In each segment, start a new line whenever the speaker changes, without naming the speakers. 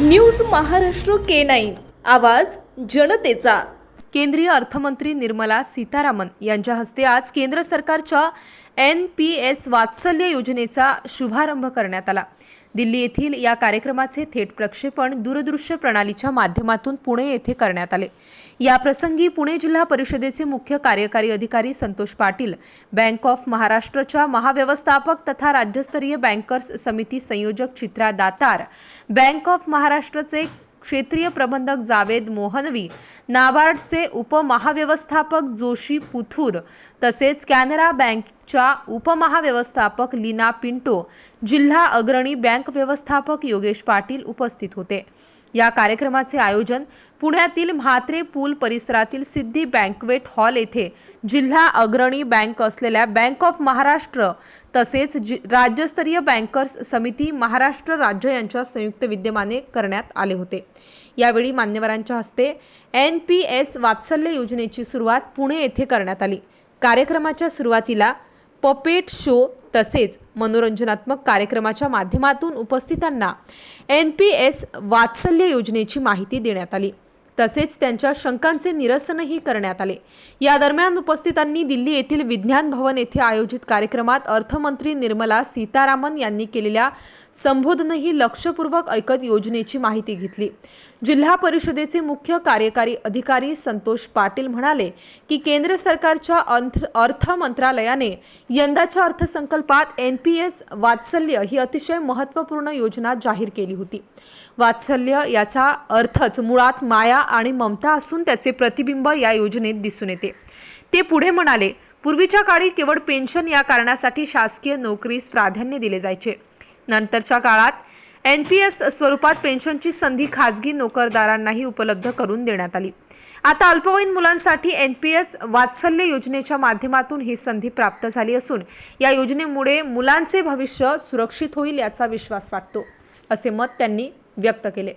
News Maharashtra K nine. आवाज जनतेचा.
केंद्रीय अर्थमंत्री निर्मला सीतारामन यांच्या हस्ते आज केंद्र सरकारच्या एन पी एस वात्सल्य योजनेचा शुभारंभ करण्यात आला. दिल्ली येथील या कार्यक्रमाचे थेट प्रक्षेपण दूरदृश्य प्रणालीच्या माध्यमातून पुणे येथे करण्यात आले. या प्रसंगी पुणे जिल्हा परिषदेचे मुख्य कार्यकारी अधिकारी संतोष पाटील बँक ऑफ महाराष्ट्रच्या महाव्यवस्थापक तथा राज्यस्तरीय बँकर्स समिती संयोजक चित्रा दातार बँक ऑफ महाराष्ट्रचे क्षेत्रीय प्रबंधक जावेद मोहनवी नाबार्डचे उपमहाव्यवस्थापक जोशी पुथूर तसेच कॅनरा बँकच्या उपमहाव्यवस्थापक लीना पिंटो जिल्हा अग्रणी बँक व्यवस्थापक योगेश पाटील उपस्थित होते. या कार्यक्रमाचे आयोजन पुण्यातील म्हात्रे पूल परिसरातील सिद्धी बँकवेट हॉल येथे जिल्हा अग्रणी बँक असलेल्या बँक ऑफ महाराष्ट्र तसेच जि राज्यस्तरीय बँकर्स समिती महाराष्ट्र राज्य यांच्या संयुक्त विद्यमाने करण्यात आले होते. यावेळी मान्यवरांच्या हस्ते एन पी एस वात्सल्य योजनेची सुरुवात पुणे येथे करण्यात आली. कार्यक्रमाच्या सुरुवातीला पपेट शो तसेच मनोरंजनात्मक कार्यक्रमाच्या माध्यमातून उपस्थितांना एन पी एस वात्सल्य योजनेची माहिती देण्यात आली. तसेच त्यांच्या शंकांचे निरसनही करण्यात आले. या दरम्यान उपस्थितांनी दिल्ली येथील विज्ञान भवन येथे आयोजित कार्यक्रमात अर्थमंत्री निर्मला सीतारामन यांनी केलेल्या संबोधनही लक्षपूर्वक ऐकत योजनेची माहिती घेतली. जिल्हा परिषदेचे मुख्य कार्यकारी अधिकारी संतोष पाटील म्हणाले की केंद्र सरकारच्या अंथ- अर्थ मंत्रालयाने यंदाच्या अर्थसंकल्पात एन पी एस वात्सल्य ही अतिशय महत्त्वपूर्ण योजना जाहीर केली होती. वात्सल्य याचा अर्थच मुळात माया आणि ममता असून त्याचे प्रतिबिंब या योजनेत दिसून येते. ते पुढे म्हणाले पूर्वीच्या काळी केवळ पेन्शन या कारणासाठी शासकीय नोकरीस प्राधान्य दिले जायचे. नंतरच्या काळात एन पी एस स्वरूपात पेन्शनची संधी खाजगी नोकरदारांनाही उपलब्ध करून देण्यात आली. आता अल्पवयीन मुलांसाठी एन पी एस वात्सल्य योजनेच्या माध्यमातून ही संधी प्राप्त झाली असून या योजनेमुळे मुलांचे भविष्य सुरक्षित होईल याचा विश्वास वाटतो असे मत त्यांनी व्यक्त केले.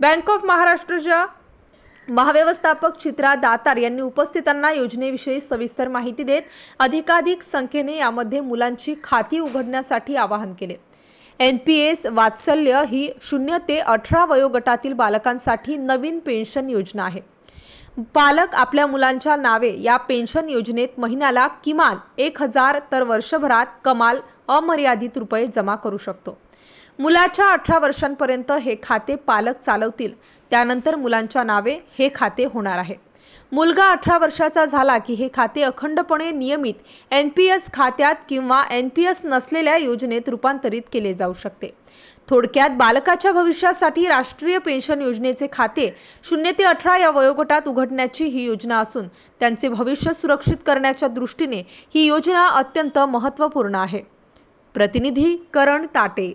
बँक ऑफ महाराष्ट्रच्या महाव्यवस्थापक चित्रा दातार यांनी उपस्थितांना योजनेविषयी सविस्तर माहिती देत अधिकाधिक संख्येने यामध्ये मुलांची खाती उघडण्यासाठी आवाहन केले. एन पी एस वात्सल्य ही शून्य ते अठरा वयोगटातील बालकांसाठी नवीन पेन्शन योजना आहे. पालक आपल्या मुलांच्या नावे या पेन्शन योजनेत महिन्याला किमान एक हजार तर वर्षभरात कमाल अमर्यादित रुपये जमा करू शकतो. मुलाच्या अठरा वर्षांपर्यंत हे खाते पालक चालवतील. त्यानंतर मुलांच्या नावे हे खाते होणार आहे. मुलगा अठरा वर्षाचा झाला की हे खाते अखंडपणे नियमित एन पी एस खात्यात किंवा एन पी एस नसलेल्या योजनेत रूपांतरित केले जाऊ शकते. थोडक्यात बालकाच्या भविष्यासाठी राष्ट्रीय पेन्शन योजनेचे खाते शून्य ते अठरा या वयोगटात उघडण्याची ही योजना असून त्यांचे भविष्य सुरक्षित करण्याच्या दृष्टीने ही योजना अत्यंत महत्त्वपूर्ण आहे. प्रतिनिधी करण ताटे